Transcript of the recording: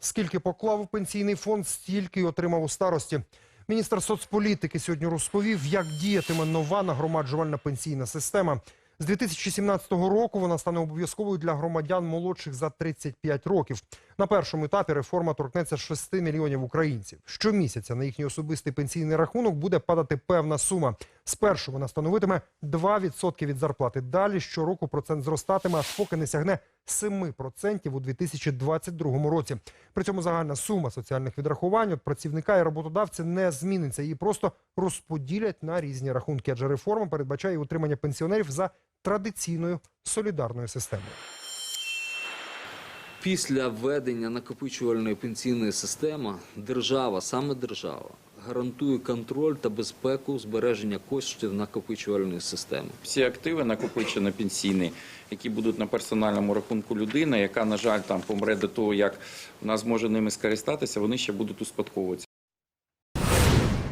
Скільки поклав у пенсійний фонд, стільки й отримав у старості. Міністр соцполітики сьогодні розповів, як діятиме нова нагромаджувальна пенсійна система. З 2017 року вона стане обов'язковою для громадян молодших за 35 років. На першому етапі реформа торкнеться 6 мільйонів українців. Щомісяця на їхній особистий пенсійний рахунок буде падати певна сума. Спершу вона становитиме 2% від зарплати. Далі щороку процент зростатиме, аж поки не сягне 7% у 2022 році. При цьому загальна сума соціальних відрахувань від працівника і роботодавця не зміниться. Її просто розподілять на різні рахунки. Адже реформа передбачає утримання пенсіонерів за традиційною солідарною системою. Після введення накопичувальної пенсійної системи держава, саме держава, гарантує контроль та безпеку збереження коштів накопичувальної системи. Всі активи накопичені пенсійні, які будуть на персональному рахунку людини, яка, на жаль, там помре до того, як вона зможе ними скористатися, вони ще будуть успадковуватися.